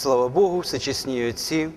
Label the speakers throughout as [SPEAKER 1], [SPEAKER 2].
[SPEAKER 1] Слава Богу, всечесні отці,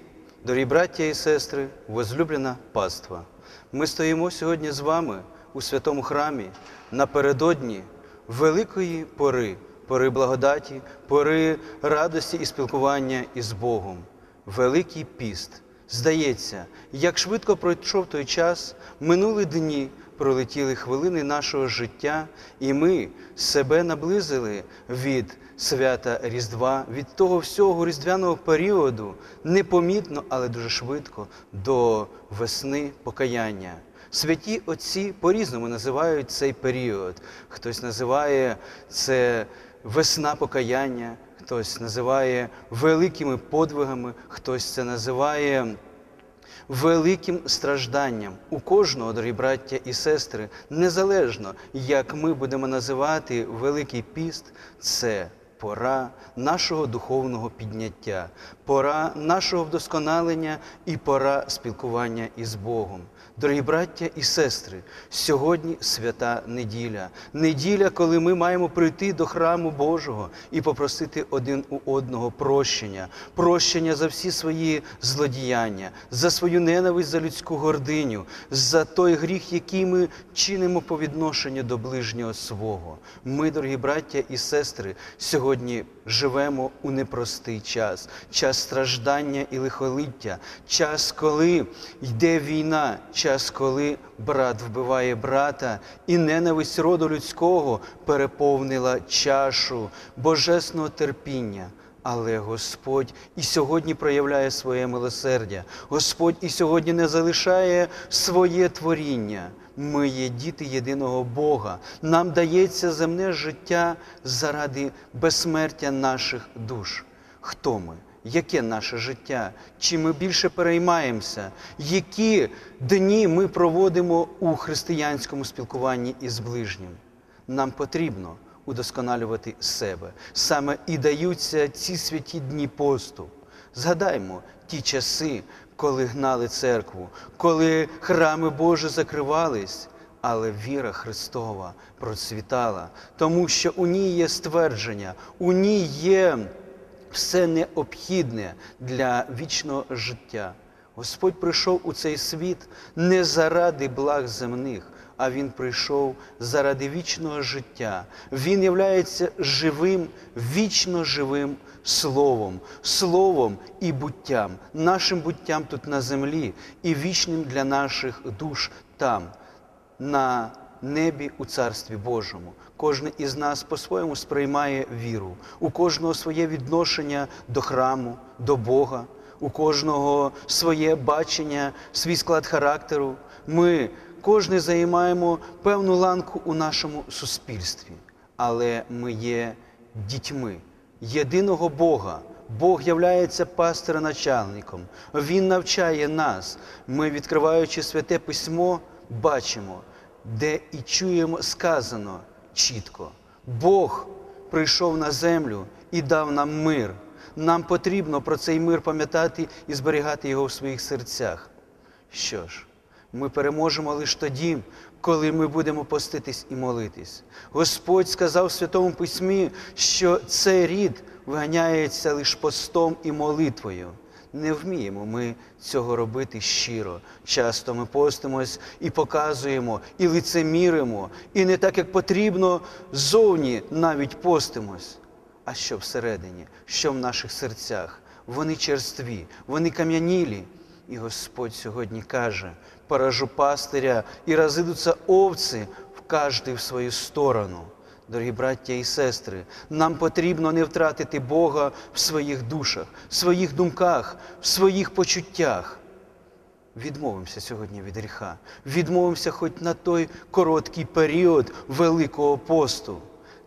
[SPEAKER 1] дорогі браття і сестри, возлюблена паства. Ми стоїмо сьогодні з вами у святому храмі напередодні великої пори, пори благодаті, пори радості і спілкування із Богом. Великий піст. Здається, як швидко пройшов той час, минули дні, пролетіли хвилини нашого життя, і ми себе наблизили від свята Різдва, від того всього різдвяного періоду, непомітно, але дуже швидко до весни покаяння. Святі отці по-різному називають цей період. Хтось називає це весна покаяння, хтось називає великими подвигами, хтось це називає великим стражданням у кожного, дорогі браття і сестри, незалежно, як ми будемо називати Великий піст, це пора нашого духовного підняття, пора нашого вдосконалення і пора спілкування із Богом. Дорогі браття і сестри, сьогодні свята неділя, неділя, коли ми маємо прийти до храму Божого і попросити один у одного прощення, прощення за всі свої злодіяння, за свою ненависть за людську гординю, за той гріх, який ми чинимо по відношенню до ближнього свого. Ми, дорогі браття і сестри, сьогодні живемо у непростий час, час страждання і лихоліття, час, коли йде війна, час, коли брат вбиває брата, і ненависть роду людського переповнила чашу божесного терпіння. Але Господь і сьогодні проявляє своє милосердя. Господь і сьогодні не залишає своє творіння. Ми є діти єдиного Бога. Нам дається земне життя заради безсмертя наших душ. Хто ми? Яке наше життя? Чи ми більше переймаємося? Які дні ми проводимо у християнському спілкуванні із ближнім? Нам потрібно удосконалювати себе. Саме і даються ці святі дні посту. Згадаймо ті часи, коли гнали церкву, коли храми Божі закривались, але віра Христова процвітала, тому що у ній є ствердження, у ній є все необхідне для вічного життя. Господь прийшов у цей світ не заради благ земних, а Він прийшов заради вічного життя. Він являється живим, вічно живим Словом, Словом і буттям, нашим буттям тут на землі і вічним для наших душ там, на небі у Царстві Божому. Кожен із нас по-своєму сприймає віру, у кожного своє відношення до храму, до Бога, у кожного своє бачення, свій склад характеру. Ми кожен займаємо певну ланку у нашому суспільстві, але ми є дітьми єдиного Бога. Бог являється пастироначальником. Він навчає нас. Ми, відкриваючи святе письмо, бачимо, де і чуємо сказано чітко. Бог прийшов на землю і дав нам мир. Нам потрібно про цей мир пам'ятати і зберігати його в своїх серцях. Що ж, ми переможемо лише тоді, коли ми будемо поститись і молитись. Господь сказав в Святому Письмі, що цей рід виганяється лише постом і молитвою. Не вміємо ми цього робити щиро. Часто ми постимось і показуємо, і лицеміримо, і не так, як потрібно, зовні навіть постимось. А що всередині, що в наших серцях? Вони черстві, вони кам'янілі. І Господь сьогодні каже: поражу пастиря і розійдуться овці в кожний в свою сторону. Дорогі браття і сестри, нам потрібно не втратити Бога в своїх душах, в своїх думках, в своїх почуттях. Відмовимося сьогодні від гріха, відмовимося хоч на той короткий період Великого посту.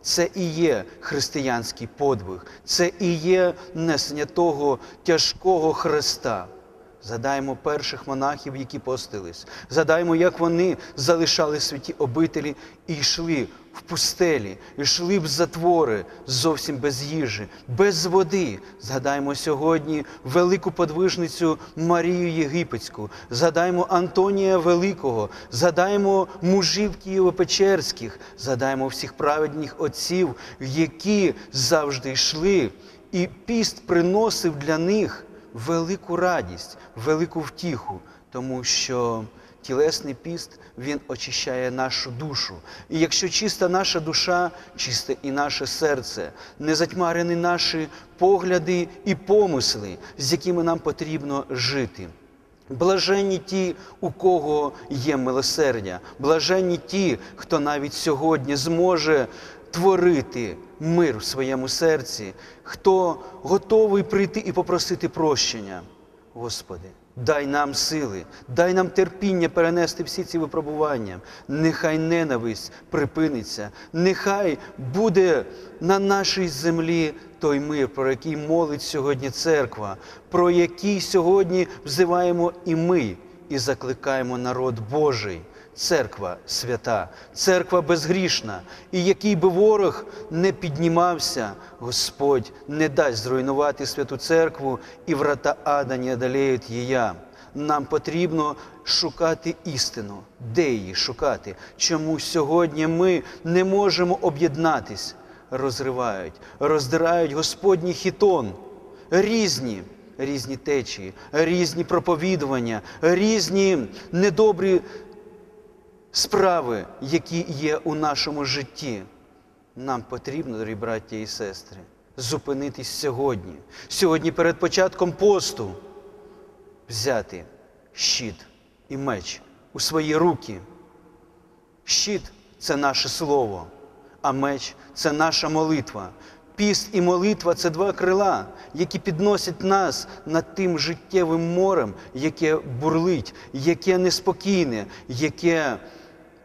[SPEAKER 1] Це і є християнський подвиг, це і є несення того тяжкого хреста. Згадаємо перших монахів, які постились. Згадаємо, як вони залишали святі обителі і йшли в пустелі, йшли в затвори зовсім без їжі, без води. Згадаємо сьогодні велику подвижницю Марію Єгипетську, згадаємо Антонія Великого, згадаємо мужів Києво-Печерських, згадаємо всіх праведних отців, які завжди йшли І піст приносив для них велику радість, велику втіху, тому що тілесний піст він очищає нашу душу. І якщо чиста наша душа, чисте і наше серце, не затьмарені наші погляди і помисли, з якими нам потрібно жити. Блаженні ті, у кого є милосердя, блаженні ті, хто навіть сьогодні зможе творити мир в своєму серці, хто готовий прийти і попросити прощення. Господи, дай нам сили, дай нам терпіння перенести всі ці випробування. Нехай ненависть припиниться, нехай буде на нашій землі той мир, про який молить сьогодні церква, про який сьогодні взиваємо і ми, і закликаємо народ Божий. Церква свята, церква безгрішна, і який би ворог не піднімався, Господь не дасть зруйнувати святу церкву, і врата ада не одолеють її. Нам потрібно шукати істину. Де її шукати? Чому сьогодні ми не можемо об'єднатись? Розривають, роздирають Господній хітон, різні. Різні течії, різні проповідування, різні недобрі справи, які є у нашому житті. Нам потрібно, дорогі браття і сестри, зупинитись сьогодні. Сьогодні перед початком посту взяти щит і меч у свої руки. Щит це наше слово, а меч це наша молитва. Піст і молитва це два крила, які підносять нас над тим життєвим морем, яке бурлить, яке неспокійне, яке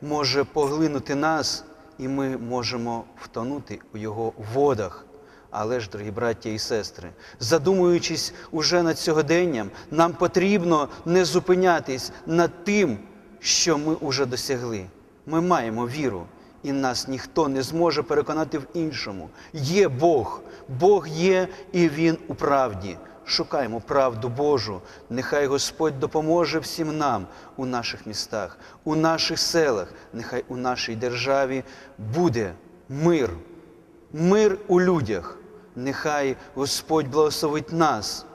[SPEAKER 1] може поглинути нас, і ми можемо втонути у його водах. Але ж, дорогі браття і сестри, задумуючись уже над сьогоденням, нам потрібно не зупинятись над тим, що ми уже досягли. Ми маємо віру, і нас ніхто не зможе переконати в іншому. Є Бог, Бог є і Він у правді. Шукаємо правду Божу. Нехай Господь допоможе всім нам у наших містах, у наших селах, нехай у нашій державі буде мир, мир у людях. Нехай Господь благословить нас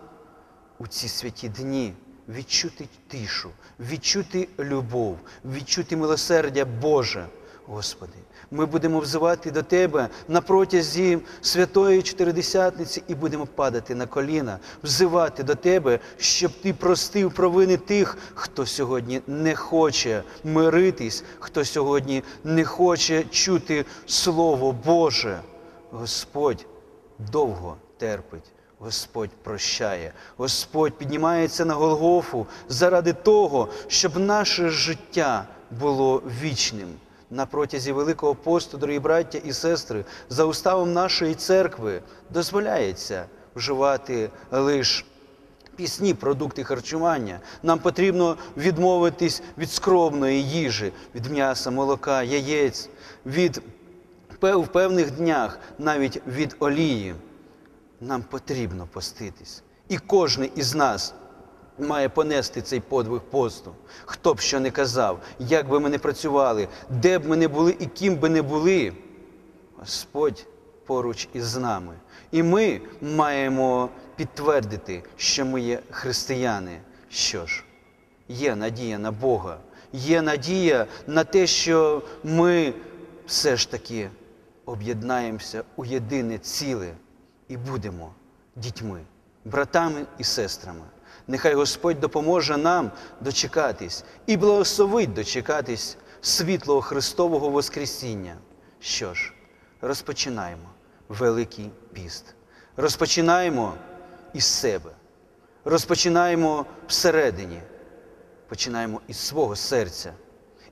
[SPEAKER 1] у ці святі дні відчути тишу, відчути любов, відчути милосердя Боже, Господи. Ми будемо взивати до Тебе на протязі святої Чотиридесятниці і будемо падати на коліна, взивати до Тебе, щоб Ти простив провини тих, хто сьогодні не хоче миритись, хто сьогодні не хоче чути Слово Боже. Господь довго терпить. Господь прощає, Господь піднімається на Голгофу заради того, щоб наше життя було вічним. На протязі Великого посту, дорогі браття і сестри, за уставом нашої церкви дозволяється вживати лише пісні, продукти харчування. Нам потрібно відмовитись від скромної їжі, від м'яса, молока, яєць, від в певних днях навіть від олії. Нам потрібно поститись. І кожен із нас має понести цей подвиг посту. Хто б що не казав, як би ми не працювали, де б ми не були і ким би не були, Господь поруч із нами. І ми маємо підтвердити, що ми є християни. Що ж, є надія на Бога, є надія на те, що ми все ж таки об'єднаємося у єдине ціле і будемо дітьми, братами і сестрами. Нехай Господь допоможе нам дочекатись і благословить дочекатись світлого Христового Воскресіння. Що ж, розпочинаємо Великий піст. Розпочинаємо із себе, розпочинаємо всередині, починаємо із свого серця.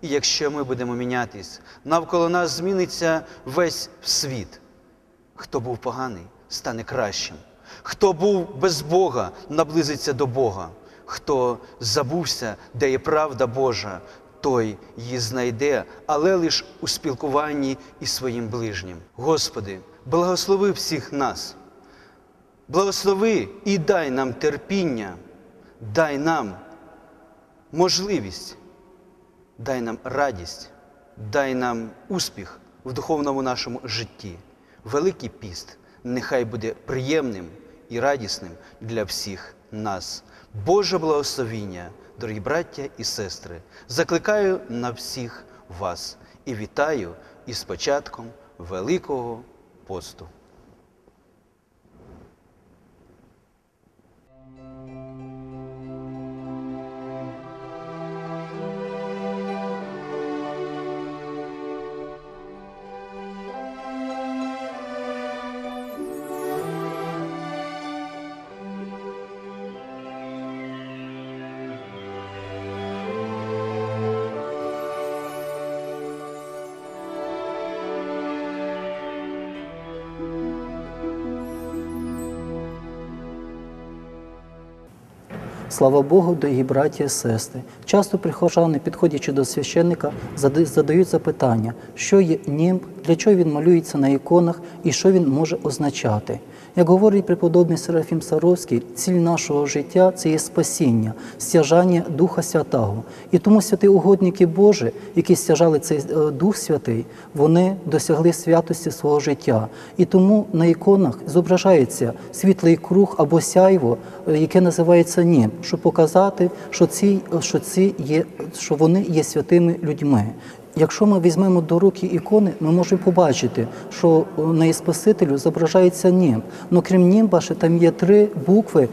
[SPEAKER 1] І якщо ми будемо мінятись, навколо нас зміниться весь світ. Хто був поганий, стане кращим. Хто був без Бога, наблизиться до Бога. Хто забувся, де є правда Божа, той її знайде, але лише у спілкуванні із своїм ближнім. Господи, благослови всіх нас. Благослови і дай нам терпіння, дай нам можливість, дай нам радість, дай нам успіх в духовному нашому житті. Великий піст нехай буде приємним і радісним для всіх нас. Боже благословіння, дорогі браття і сестри, закликаю на всіх вас і вітаю із початком Великого посту.
[SPEAKER 2] Слава Богу, дорогі браті і сестри. Часто прихожани, підходячи до священника, задають запитання, що є німб, для чого він малюється на іконах і що він може означати. Як говорить преподобний Серафім Саровський, ціль нашого життя це є спасіння, стяжання Духа Святого. І тому святі угодники Божі, які стяжали цей е, Дух Святий, вони досягли святості свого життя. І тому на іконах зображається світлий круг або сяйво, е, яке називається нім, щоб показати, що ці, що ці є, що вони є святими людьми. Якщо ми візьмемо до руки ікони, ми можемо побачити, що на Спасителю зображається німб. Ну крім німба, ще там є три букви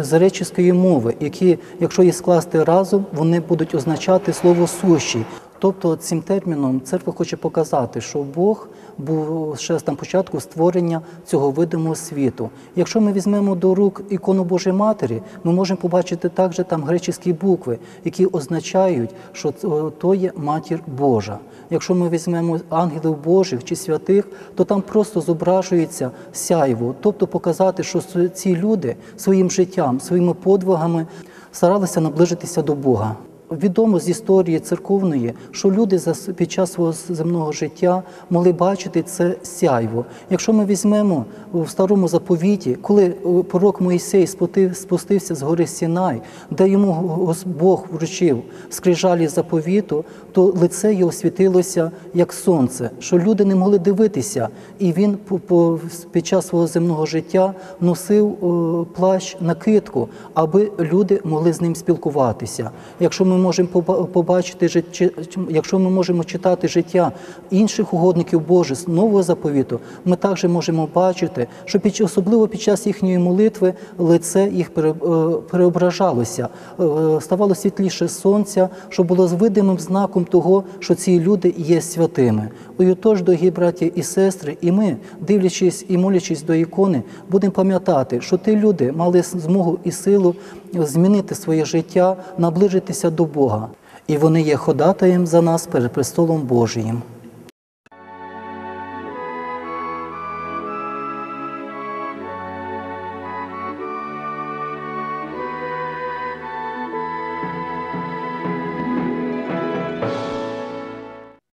[SPEAKER 2] з е, мови, які, якщо їх скласти разом, вони будуть означати слово сущий. Тобто цим терміном церква хоче показати, що Бог був ще з на початку створення цього видимого світу. Якщо ми візьмемо до рук ікону Божої Матері, ми можемо побачити також там греческі букви, які означають, що то є матір Божа. Якщо ми візьмемо ангелів Божих чи святих, то там просто зображується сяйво, тобто показати, що ці люди своїм життям, своїми подвигами старалися наближитися до Бога. Відомо з історії церковної, що люди під час свого земного життя могли бачити це сяйво. Якщо ми візьмемо в старому заповіті, коли е, пророк Моїсей спустився з гори Сінай, де йому Бог вручив скрижалі заповіту, то лице його світилося як сонце, що люди не могли дивитися, і він під час свого земного життя носив е, плащ накидку, аби люди могли з ним спілкуватися. Якщо ми можемо побачити якщо ми можемо читати життя інших угодників Божих з нового заповіту, ми також можемо бачити, що особливо під час їхньої молитви лице їх е, переображалося, е, ставало світліше сонця, що було видимим знаком того, що ці люди є святими. І отож, дорогі браті і сестри, і ми, дивлячись і молячись до ікони, будемо пам'ятати, що ті люди мали змогу і силу змінити своє життя, наближитися до Бога. І вони є ходатаєм за нас перед престолом Божиїм.